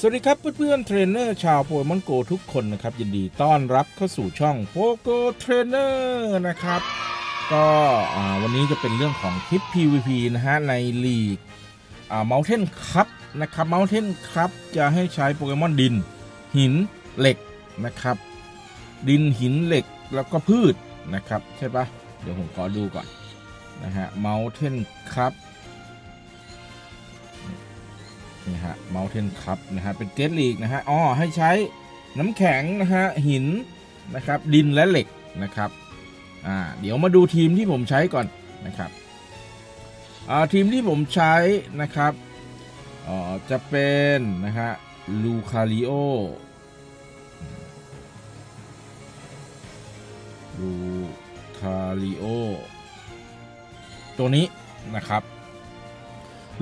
สวัสดีครับเพื่อนๆเทรนเนอร์ชาวโปเกมอนโกทุกคนนะครับ ยินดีต้อนรับเข้าสู่ช่องโปโกเทรนเนอร์นะครับก็วันนี้จะเป็นเรื่องของคลิป PVP นะฮะ ในลีกอ่า Mountain Cup นะครับ Mountain Cup จะให้ใช้โปเกมอนดิน หินเหล็กนะครับ ดินหินเหล็กแล้วก็พืชนะครับ ใช่ปะเดี๋ยวผมขอดูก่อนนะฮะ Mountain Cup นี่ ฮะ Mountain Cup นะฮะ เป็นเกตลีกนะฮะอ๋อให้ใช้น้ำแข็งนะฮะ หินนะครับ ดินและเหล็กนะครับอ่าเดี๋ยวมาดูทีมที่ผมใช้ก่อนนะครับอ่าทีมที่ผมใช้นะครับอ๋อจะเป็นนะฮะลูคาริโอลูคาริโอตัวนี้นะครับ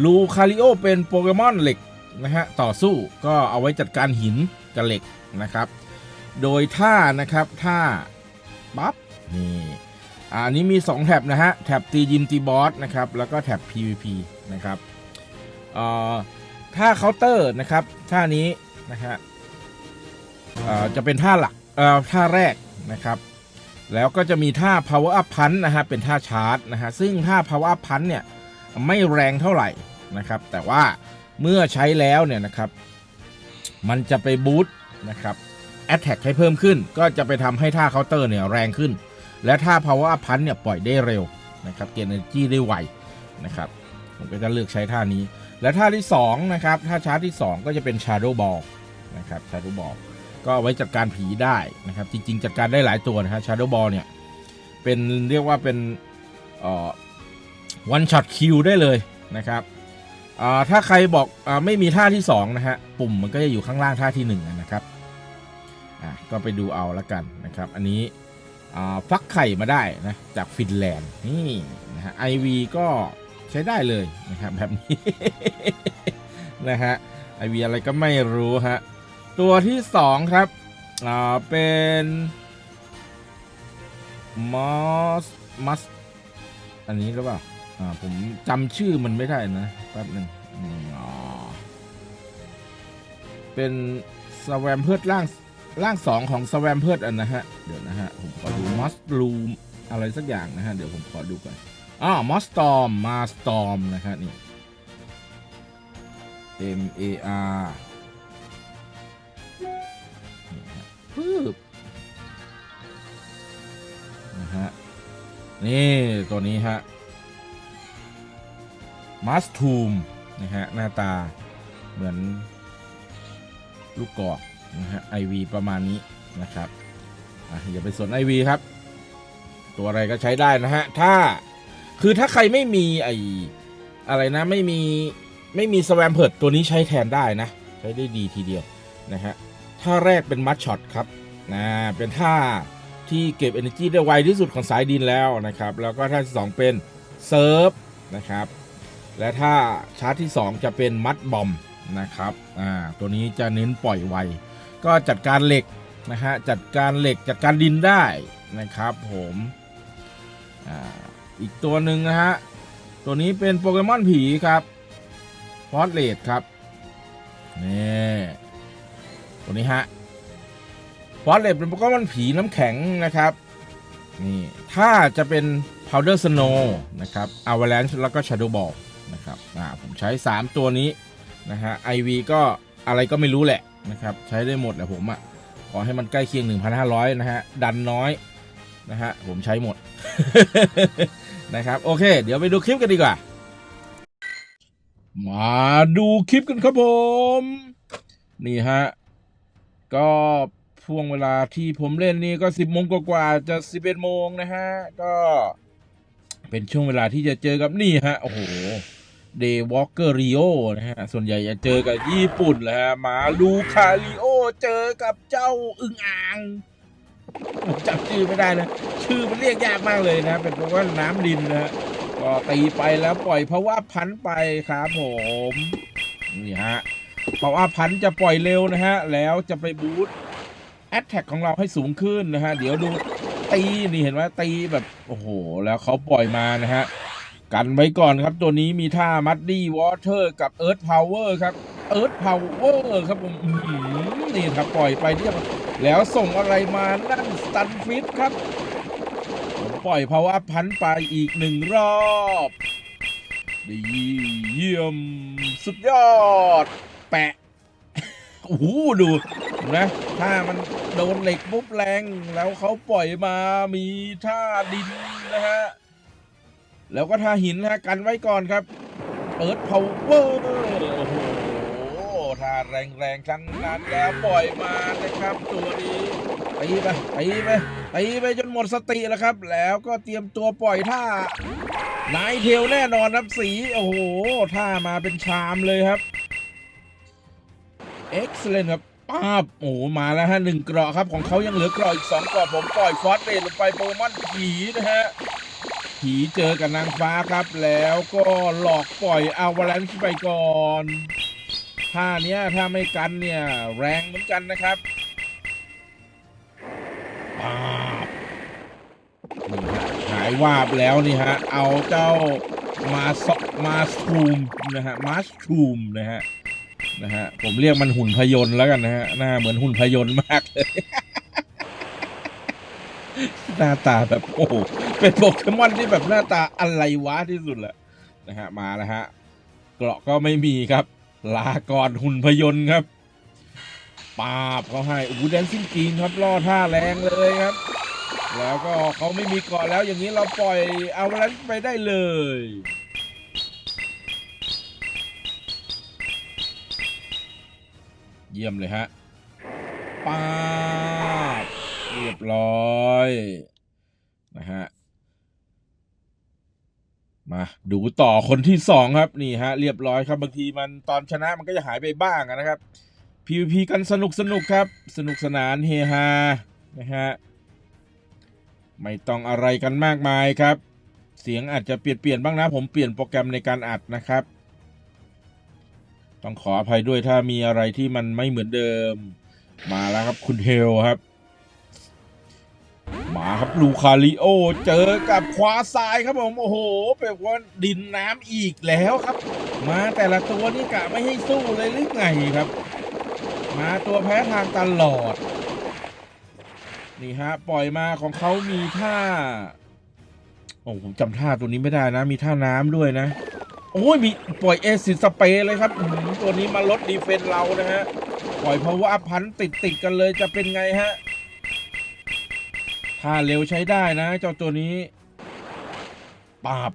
ลูคาริโอเป็นโปเกมอนเหล็กนะฮะต่อสู้ก็เอาไว้จัดการหินกับเหล็กนะครับ โดยท่านะครับท่าปั๊บนี่อันนี้มี 2 แท็บนะฮะ แท็บตียิมตีบอสนะครับ แล้วก็แท็บ PVP นะครับเอ่อท่าเคาน์เตอร์นะครับท่านี้นะฮะเอ่อจะเป็นท่าหลักเอ่อท่าแรกนะครับแล้วก็จะมีท่า power up punch นะฮะเป็นท่าชาร์จนะฮะซึ่งท่า power up punch เนี่ย ไม่แรงเท่าไหร่นะครับ แต่ว่าเมื่อใช้แล้วเนี่ยนะครับ มันจะไปบูตนะครับแอตแทกให้เพิ่มขึ้น ก็จะไปทำให้ท่าเคาน์เตอร์เนี่ยแรงขึ้น และท่า power up punch เนี่ยปล่อยได้เร็วนะครับเกณฑ์ energy ได้ไวนะครับผมก็จะเลือกใช้ท่านี้ และท่าที่2นะครับท่าชาร์จที่ 2 ก็จะเป็น shadow ball นะครับ shadow ball ก็เอาไว้จัดการผีได้นะครับ จริง ๆ จัดการได้หลายตัวนะฮะ shadow ball เนี่ยเป็นเรียกว่าเป็นเอ่อ วันช็อตคิวได้เลยนะครับถ้าใครบอกอไม่มีท่าที่2นะฮะปุ่มมันก็จะอยู่ข้างล่างท่าที่1นะครับก็ไปดูเอาละกันนะครับ อันนี้ฟักไข่มาได้นะจากฟินแลนด์นี่นะฮะไอวีก็ใช้ได้เลยนะครับแบบนี้นะฮะไอวีอะไรก็ไม่รู้ฮะตัวที่2ครับเป็นมอสมัสอันนี้หรือเปล่า อ่าผมจำชื่อมันไม่ได้นะแป๊บหนึ่งอ๋อเป็นสแวมเพิร์ดร่างร่างสองของสแวมเพิร์ดอันนะฮะ เดี๋ยวนะฮะ ผมขอดูมอสลูมอะไรสักอย่างนะฮะ เดี๋ยวผมขอดูก่อนอ๋อมอสตอมมาสตอมนะฮะนี่ M A R นี่ฮะปึ๊บนะฮะ นี่ ตัวนี้ฮะ มัสทูมนะฮะหน้าตาเหมือนลูกกอกนะฮะไอวีประมาณนี้นะครับอะอย่าไปสนไอวีครับ ตัวอะไรก็ใช้ได้นะฮะ ถ้าคือถ้าใครไม่มีไออะไรนะไม่มีไม่มีสแวมเพิร์ดตัวนี้ใช้แทนได้นะ ใช้ได้ดีทีเดียวนะฮะท่าแรกเป็นมัดช็อตครับนะเป็นท่าที่เก็บ Energy ได้ไวที่สุดของสายดินแล้วนะครับ แล้วก็ท่าที่สองเป็นเซิร์ฟนะครับ และถ้าชาร์จที่ 2 จะเป็นมัดบอมนะครับอ่าตัวนี้จะเน้นปล่อยไว ก็จัดการเหล็กนะฮะจัดการเหล็กจัดการดินได้นะครับผมอ่าอีกตัวหนึ่งนะฮะตัวนี้เป็นโปเกมอนผีครับฟอสเลดครับนี่ตัวนี้ฮะฟอสเลดเป็นโปเกมอนผีน้ำแข็งนะครับนี่ถ้าจะเป็น Powder Snow นะครับ Avalanche แล้วก็ Shadow Ball นะครับอ่าผมใช้ 3 ตัวนี้นะฮะ IV ก็อะไรก็ไม่รู้แหละนะครับ ใช้ได้หมดแหละผมอะ่ะขอให้มันใกล้เคียง 1,500 นะฮะ ดันน้อยนะฮะ ผมใช้หมดนะครับ โอเค เดี๋ยวไปดูคลิปกันดีกว่า มาดูคลิปกันครับผม นี่ฮะ ก็ช่วงเวลาที่ผมเล่นนี่ก็ 10โมงกว่าๆจะ11โมงนะฮะ ก็เป็นช่วงเวลาที่จะเจอกับนี่ฮะ โอ้โห เดวอลเกอร์ริโอนะฮะ ส่วนใหญ่จะเจอกับญี่ปุ่นแหละฮะมาลูคาริโอเจอกับเจ้าอึงอ่างจำชื่อไม่ได้นะชื่อมันเรียกยากมากเลยนะ เป็นเพราะว่าน้ำดินนะฮะก็ตีไปแล้วปล่อยเพราะว่าพันไปครับผมนี่ฮะเพราะว่าพันจะปล่อยเร็วนะฮะ แล้วจะไปบูสต์แอตแทกของเราให้สูงขึ้นนะฮะ เดี๋ยวดูตีนี่เห็นไหมตีแบบ โอ้โห แล้วเขาปล่อยมานะฮะ กันไว้ก่อนครับตัวนี้มีท่ามัดดี้วอเตอร์กับเอิร์ธพาวเวอร์ครับเอิร์ธพาวเวอร์ครับผมนี่ครับปล่อยไปเรียบแล้วส่งอะไรมานั่นสตันฟิตครับผมปล่อย power up พันไปอีกหนึ่งรอบดีเยี่ยมสุดยอด แปะโอ้โหดูนะถ้ามันโดนเหล็กปุ๊บแรงแล้วเขาปล่อยมามีท่าดินนะฮะ แล้วก็ท่าหินนะกันไว้ก่อนครับ เปิด power โอ้โหท่าแรงๆทั้งนั้นแล้วปล่อยมานะครับตัวนี้ตีไปตีไปตีไปจนหมดสติแล้วครับ แล้วก็เตรียมตัวปล่อยท่านายเทลแน่นอนครับสีโอ้โหท่ามาเป็นชามเลยครับ excellent ครับป้าบโอ้โหมาแล้วฮะหนึ่งเกราะครับของเขายังเหลือเกราะอีกสองเกราะผมปล่อยฟอสเรทลงไปโปเกมอนผีนะฮะ ผีเจอกับนางฟ้าครับแล้วก็หลอกปล่อยเอาวาลันไปก่อนท่าเนี้ยถ้าไม่กันเนี่ยแรงเหมือนกันนะครับป๊าบนี่ฮะหายวาบแล้วนี่ฮะเอาเจ้ามาซมาสทูมนะฮะมาสทูมนะฮะนะฮะผมเรียกมันหุ่นพยนต์แล้วกันนะฮะหน้าเหมือนหุ่นพยนต์มากเลย หน้าตาแบบโอ้โหเป็นโปเกมอนที่แบบหน้าตาอะไรวะที่สุดแหละนะฮะมาแล้วฮะเกราะก็ไม่มีครับ ลาก่อนหุ่นพยนต์ครับปาบเขาให้อู้แดนซิ่งกรีนครับล่อท่าแรงเลยครับ แล้วก็เขาไม่มีเกาะแล้วอย่างนี้เราปล่อยเอาแล้วไปได้เลยเยี่ยมเลยฮะป้าบ เรียบร้อยนะฮะมาดูต่อคนที่สองครับนี่ฮะเรียบร้อยครับบางทีมันตอนชนะมันก็จะหายไปบ้างนะครับ PVP กันสนุกสนุกครับ สนุกสนานเฮฮานะฮะไม่ต้องอะไรกันมากมายครับ เสียงอาจจะเปลี่ยนเปลี่ยนบ้างนะผมเปลี่ยนโปรแกรมในการอัดนะครับ ต้องขออภัยด้วยถ้ามีอะไรที่มันไม่เหมือนเดิม มาแล้วครับคุณเฮลครับ มาครับลูคาริโอเจอกับควาทรายครับผมโอ้โหเป็นว่าดินน้ำอีกแล้วครับ มาแต่ละตัวนี่กะไม่ให้สู้เลยหรือไงครับ มาตัวแพ้ทางตลอด นี่ฮะปล่อยมาของเขามีท่าโอ้ผมจำท่าตัวนี้ไม่ได้นะ มีท่าน้ำด้วยนะ โอ้ยมีปล่อยเอซิสสเปย์เลยครับตัวนี้มาลดดีเฟนส์เรานะฮะปล่อยเพราะว่าพันติดติดกันเลยจะเป็นไงฮะ ถ้าเร็วใช้ได้นะ เจ้าตัวนี้ปาบ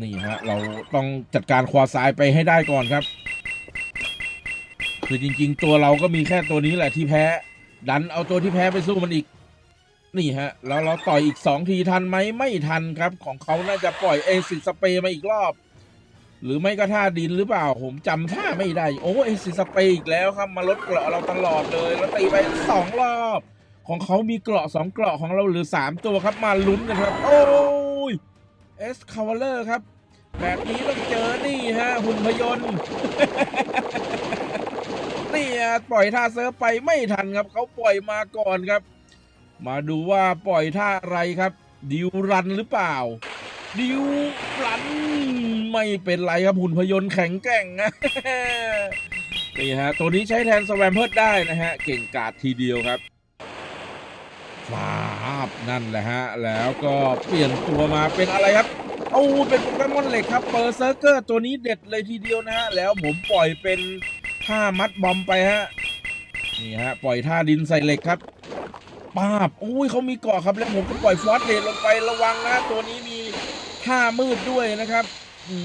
นี่ฮะ เราต้องจัดการควาซ้ายไปให้ได้ก่อนครับ คือจริง ๆ ตัวเราก็มีแค่ตัวนี้แหละที่แพ้ ดันเอาตัวที่แพ้ไปสู้มันอีก นี่ฮะ แล้วเราต่อยอีกสองทีทันไหมไม่ทันครับ ของเขาน่าจะปล่อยเอซิสเปย์มาอีกรอบ หรือไม่ก็ท่าดินหรือเปล่า ผมจำท่าไม่ได้ โอ้เอซิสเปย์อีกแล้วครับ มาลดเกราะเราตลอดเลย แล้วตีไปสองรอบ ของเขามีเกราะสองเกราะของเราหลือสามตัวครับมาลุ้นกันครับ โอ้ยเอสคาวเลอร์ครับ แบบนี้ต้องเจอนี่ฮะ หุ่นพยนต์นี่ปล่อยท่าเซิร์ฟไปไม่ทันครับเขาปล่อยมาก่อนครับ มาดูว่าปล่อยท่าอะไรครับ ดิวรันหรือเปล่า ดิวรันไม่เป็นไรครับหุ่นพยนต์แข็งแกร่งนะนี่ฮะตัวนี้ใช้แทนสแวมเพิร์ดได้นะฮะ เก่งกาดทีเดียวครับ ฟาบนั่นแหละฮะ แล้วก็เปลี่ยนตัวมาเป็นอะไรครับโอ้เป็นโปเกมอนเหล็กครับ เปอร์เซอร์เกอร์ตัวนี้เด็ดเลยทีเดียวนะฮะ แล้วผมปล่อยเป็นท่ามัดบอมไปฮะ นี่ฮะ ปล่อยท่าดินใส่เหล็กครับป้าบโอ้ยเขามีเกาะครับ แล้วผมก็ปล่อยฟอสเดทลงไประวังนะตัวนี้มีท่ามืดด้วยนะครับ อื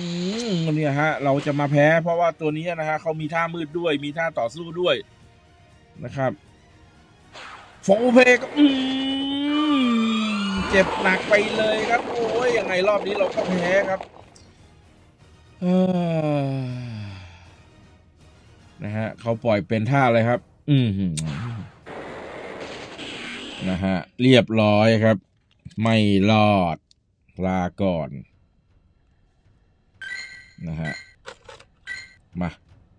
มเนี่ยฮะ เราจะมาแพ้เพราะว่าตัวนี้นะฮะเขามีท่ามืดด้วย มีท่าต่อสู้ด้วยนะครับ โฟเพก็อืมเจ็บหนักไปเลยครับ โอ้ยยังไงรอบนี้เราก็แพ้ครับนะฮะเขาปล่อยเป็นท่าอะไรครับ อืมนะฮะเรียบร้อยครับ ไม่รอดลาก่อนนะฮะมา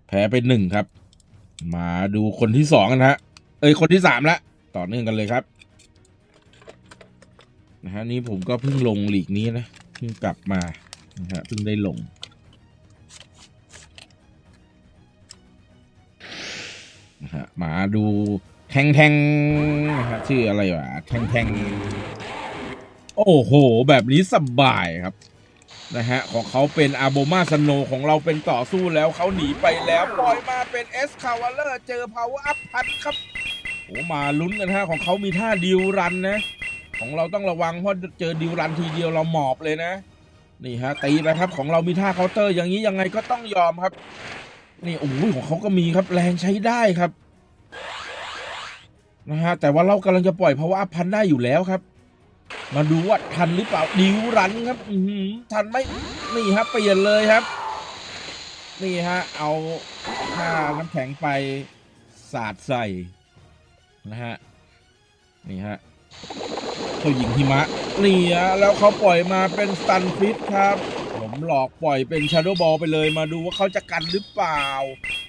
แพ้ไปหนึ่งครับ มาดูคนที่สองกันฮะ เอ้ย คนที่สามและ ต่อเนื่องกันเลยครับนะฮะนี่ผมก็เพิ่งลงหลีกนี้นะเพิ่งกลับมานะฮะเพิ่งได้ลงนะฮะมาดูแทงแทงนะครับชื่ออะไรวะแทงแทงโอ้โห แบบนี้สบายครับนะฮะของเขาเป็นอาโบมาสโนของเราเป็นต่อสู้แล้วเขาหนีไปแล้ว ปล่อยมาเป็นเอสคาวาเลอร์เจอพาวเวอร์อัพพันครับ อ้มาลุ้นกันฮะของเขามีท่าดิวรันนะ ของเราต้องระวังเพราะเจอดิวรันทีเดียวเราหมอบเลยนะ นี่ฮะตีไปครับของเรามีท่าเคาน์เตอร์ อย่างนี้ยังไงก็ต้องยอมครับ นี่โอ้ยของเขาก็มีครับแรงใช้ได้ครับนะฮะแต่ว่าเรากำลังจะปล่อยเพราะว่าพันได้อยู่แล้วครับ มาดูว่าทันหรือเปล่าดิวรันครับอืทันไหมนี่ครับเปลี่ยนเลยครับ นี่ฮะเอาผ้าน้ำแข็งไปสาดใส่ นะฮะ นี่ฮะเจ้าหญิงหิมะนี่ฮะแล้วเขาปล่อยมาเป็นสตันฟิตครับ ผมหลอกปล่อยเป็นชา d ด w b บอลไปเลยมาดูว่าเขาจะกันหรือเปล่า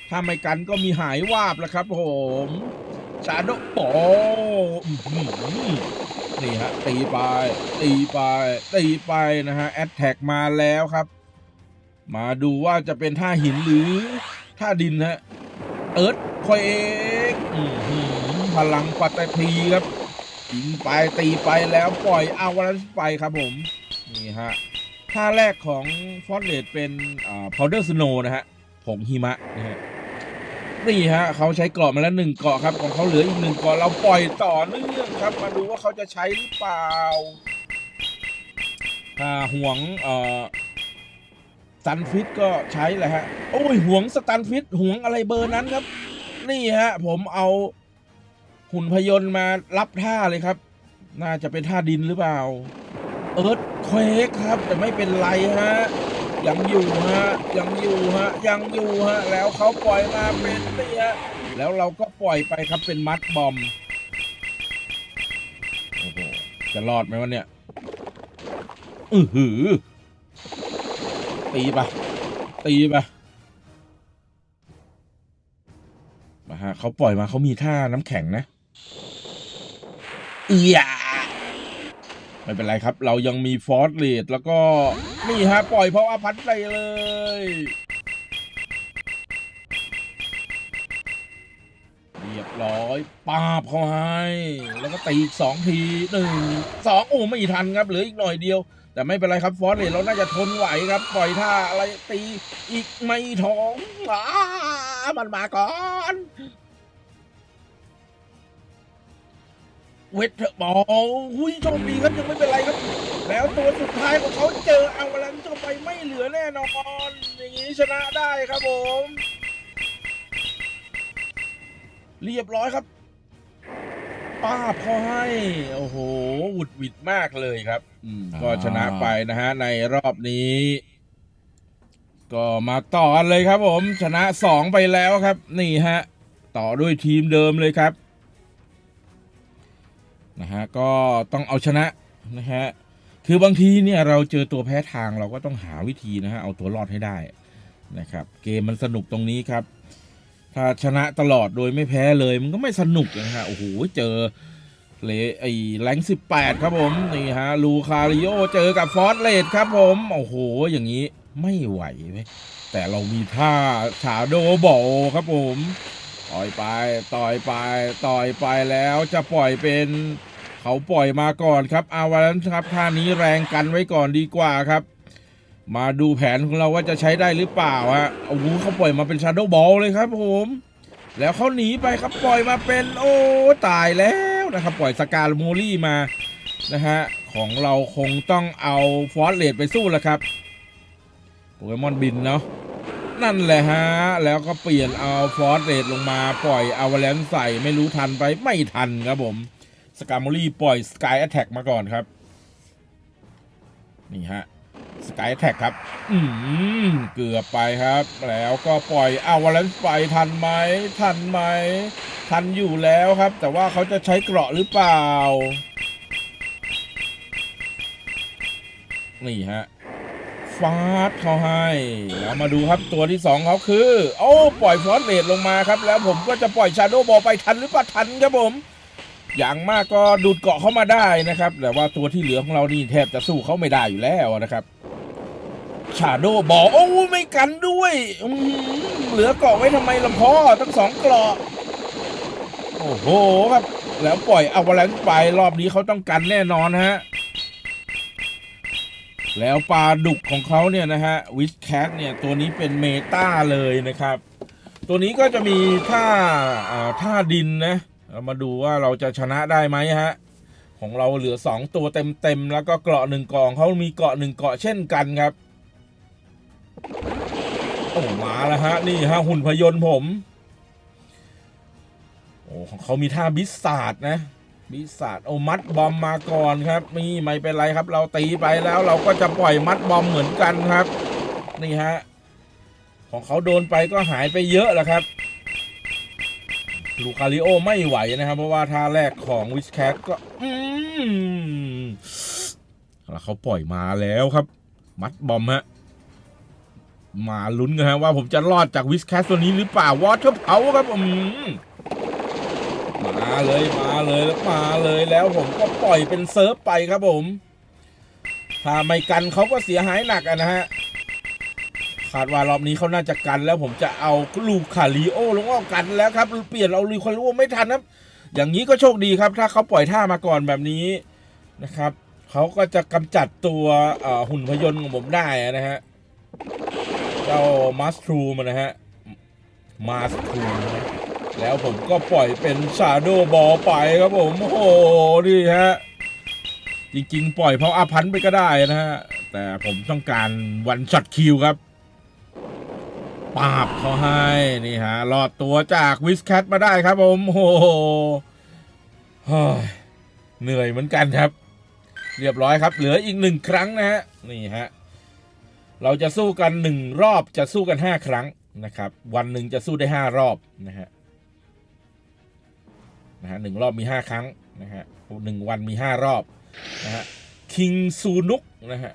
ถ้าไม่กันก็มีหายวาบแล้วครับผมชา d ด w b บอลนี่ฮะ ตีไป ตีไป ตีไปนะฮะ แอตแทกมาแล้วครับ มาดูว่าจะเป็นท่าหินหรือท่าดินฮะ เอิร์ธคอยเอกอื้อหือ พลังปัตตพีครับยิงไปตีไปแล้วปล่อยอาวาลันไปครับผมนี่ฮะท่าแรกของฟอสเลดเป็นอ่า powder snow นะฮะผงหิมะนะฮะนี่ฮะเขาใช้เกาะมาแล้วหนึ่งเกาะครับของเขาเหลืออีกหนึ่งเกาะเราปล่อยต่อเนื่องครับ มาดูว่าเขาจะใช้หรือเปล่าถ้าห่วงเอ่อสตันฟิตก็ใช้แหละฮะโอ้ยห่วงสตันฟิตห่วงอะไรเบอร์นั้นครับ นี่ฮะผมเอา หุ่นพยนต์มารับท่าเลยครับ น่าจะเป็นท่าดินหรือเปล่า เอิร์ธเควกครับ แต่ไม่เป็นไรฮะ ยังอยู่ฮะ ยังอยู่ฮะ ยังอยู่ฮะ แล้วเขาปล่อยมาเป็นเนี่ยแล้วเราก็ปล่อยไปครับเป็นมัดบอม โอ้โห จะรอดไหมวะเนี่ย อือหือ ตีไปตีไปมาฮะเขาปล่อยมาเขามีท่าน้ำแข็งนะ อียไม่เป็นไรครับ เรายังมีฟอร์สเลดแล้วก็ นี่ฮะ ปล่อยเพราะอาพัดไปเลย เรียบร้อยปาบเขาให้ แล้วก็ตีอีกสองทีหนึ่งสองโอ้ไม่ทันครับเหลืออีกหน่อยเดียว แต่ไม่เป็นไรครับฟอร์สเลดเราน่าจะทนไหวครับ ปล่อยท่าอะไรตีอีกไม่ท้องอ้ามันมาก่อน เวทเถอะบอลหุยโชคดีครับยังไม่เป็นไรครับ แล้วตัวสุดท้ายของเขาเจอเอาวลันเข้าไปไม่เหลือแน่นอน อย่างนี้ชนะได้ครับผม เรียบร้อยครับ ป้าบเขาให้ โอ้โหหวุดหวิดมากเลยครับ อืมก็ชนะไปนะฮะ ในรอบนี้ ก็มาต่อกันเลยครับผม ชนะสองไปแล้วครับ นี่ฮะ ต่อด้วยทีมเดิมเลยครับ นะฮะก็ต้องเอาชนะนะฮะคือบางทีเนี่ยเราเจอตัวแพ้ทางเราก็ต้องหาวิธีนะฮะเอาตัวรอดให้ได้นะครับเกมมันสนุกตรงนี้ครับ ถ้าชนะตลอดโดยไม่แพ้เลยมันก็ไม่สนุกนะฮะโอ้โหเจอเลไอ้แรงสิบแปดครับผมนี่ฮะลูคาริโอเจอกับฟอสเลดครับผมโอ้โหอย่างนี้ไม่ไหวไหมแต่เรามีท่าชาโดบอลครับผม ต่อยไปต่อยไปต่อยไปแล้วจะปล่อยเป็นเขาปล่อยมาก่อนครับอาวันนั้นครับท่านี้แรงกันไว้ก่อนดีกว่าครับ มาดูแผนของเราว่าจะใช้ได้หรือเปล่าฮะโอ้โหเขาปล่อยมาเป็นชาโดบอลเลยครับผม แล้วเขาหนีไปครับปล่อยมาเป็นโอ้ตายแล้วนะครับปล่อยสกาลโมลี่มานะฮะของเราคงต้องเอาฟอสเลดไปสู้แล้วครับโปเกมอนบินเนาะ นั่นแหละฮะ แล้วก็เปลี่ยนเอาฟอร์สเรดลงมาปล่อยอาวาแลนใส่ไม่รู้ทันไปไม่ทันครับผมสกาโมลี่ปล่อยสกายแอ t แทกมาก่อนครับ นี่ฮะสกายแ t แทกครับ อืมเกือบไปครับ แล้วก็ปล่อยอาวาแลนไปทันไหม ทันไหม ทันอยู่แล้วครับ แต่ว่าเขาจะใช้เกราะหรือเปล่า นี่ฮะ ฟาดเขาให้แล้วมาดูครับตัวที่สองเขาคือ โอ้ปล่อยฟอสเรดลงมาครับ แล้วผมก็จะปล่อยชาโดบอลไปทันหรือเปล่าทันครับผม อย่างมากก็ดูดเกาะเข้ามาได้นะครับ แต่ว่าตัวที่เหลือของเรานี่แทบจะสู้เขาไม่ได้อยู่แล้วนะครับชาโดบอลโอ้ไม่กันด้วยเหลือเกาะไว้ทำไมลำพอทั้งสองเกาะโอ้โหครับ แล้วปล่อยเอาวาแลนไปรอบนี้เขาต้องกันแน่นอนฮะ แล้วปลาดุกของเขาเนี่ยนะฮะวิสแคทเนี่ยตัวนี้เป็นเมตาเลยนะครับ ตัวนี้ก็จะมีท่าท่าดินนะเรามาดูว่าเราจะชนะได้ไหมฮะของเราเหลือ 2 ตัวเต็มๆแล้วก็เกราะหนึ่งกองเขามีเกราะหนึ่งเกราะเช่นกันครับโอ้มาแล้วฮะนี่ฮะหุ่นพยนต์ผมโอ้ของเขามีท่าบิสซาดนะ บิสซาดโอมัดบอมมาก่อนครับนี่ไม่เป็นไรครับ เราตีไปแล้วเราก็จะปล่อยมัดบอมเหมือนกันครับ นี่ฮะของเขาโดนไปก็หายไปเยอะแล้วครับลูคาริโอไม่ไหวนะครับ เพราะว่าท่าแรกของวิสแคทก็อืมแล้วเขาปล่อยมาแล้วครับ มัดบอมฮะมาลุ้นกันฮะว่าผมจะรอดจากวิสแคสตัวนี้หรือเปล่าวอเตอร์เพาครับอืม มาเลยมาเลยแล้วมาเลยแล้วผมก็ปล่อยเป็นเซิร์ฟไปครับผม ถ้าไม่กันเขาก็เสียหายหนักะนะฮะคาดว่ารอบนี้เขาน่าจะกันแล้วผมจะเอาลูคาริโอลงออกกันแล้วครับเปลี่ยนเอาลูคาริโอไม่ทันครับ อย่างนี้ก็โชคดีครับ ถ้าเขาปล่อยท่ามาก่อนแบบนี้นะครับเขาก็จะกำจัดตัวหุ่นพยนต์ของผมได้นะฮะเจ้ามาสทรูมันนะฮะมาสทรูนะ แล้วผมก็ปล่อยเป็นชาโดบอลไปครับผมโอ้โหนี่ฮะจริงๆ ปล่อยเพราะอาพันไปก็ได้นะฮะ แต่ผมต้องการวันช็อตคิวครับปาบเขาให้นี่ฮะรอดตัวจากวิสแคทมาได้ครับผมโอ้โหเหนื่อยเหมือนกันครับ เรียบร้อยครับ เหลืออีกหนึ่งครั้งนะฮะนี่ฮะเราจะสู้กันหนึ่งรอบจะสู้กันห้าครั้งนะครับ วันหนึ่งจะสู้ได้ห้ารอบนะฮะ นะฮะหนึ่งรอบมีห้าครั้งนะฮะหนึ่งวันมีห้ารอบนะฮะคิงซูนุกนะฮะ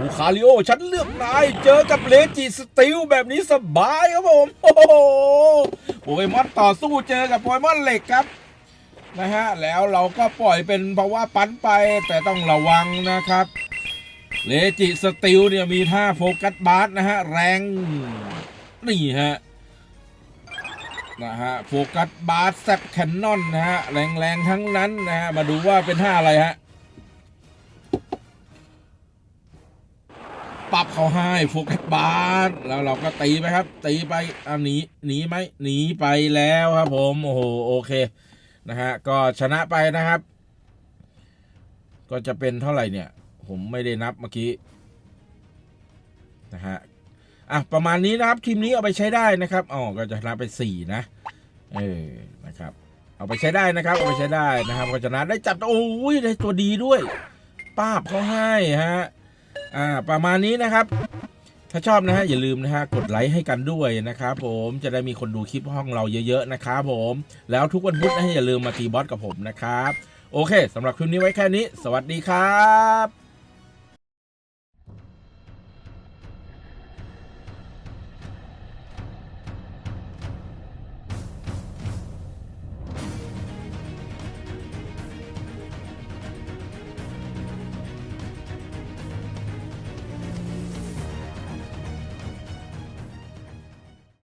ลูคาริโอฉันเลือกนายเจอกับเลจิสติลแบบนี้สบายครับผมโอ้โหโปเกมอนต่อสู้เจอกับโปเกมอนเหล็กครับนะฮะแล้วเราก็ปล่อยเป็นเพราะว่าปั้นไปแต่ต้องระวังนะครับเลจิสติลเนี่ยมีท่าโฟกัสบาร์นะฮะแรงนี่ฮะ นะฮะโฟกัสบาร์แซบแคนนอนนะฮะ แรงๆทั้งนั้นนะฮะ มาดูว่าเป็นท่าอะไรฮะ ปรับเขาให้โฟกัสบาร์แล้วเราก็ตีไปครับ ตีไปอันหนีหนีไหมหนีไปแล้วครับผม โอ้โห โอเค นะฮะ ก็ชนะไปนะครับ ก็จะเป็นเท่าไหร่เนี่ย ผมไม่ได้นับเมื่อกี้นะฮะ อะประมาณนี้นะครับทีมนี้เอาไปใช้ได้นะครับอ๋อก็จะชนะไปสีนะเออนะครับ เอาไปใช้ได้นะครับเอาไปใช้ได้นะครับก็ชนะได้จับโอ้ยได้ตัวดีด้วย ป้าบเขาให้ฮะอ่าประมาณนี้นะครับถ้าชอบนะฮะอย่าลืมนะฮะกดไลค์ให้กันด้วยนะครับผมจะได้มีคนดูคลิปห้องเราเยอะๆนะครับผมแล้วทุกวันพุธนะอย่าลืมมาตีบอสกับผมนะครับ โอเคสำหรับคลิปนี้ไว้แค่นี้ สวัสดีครับ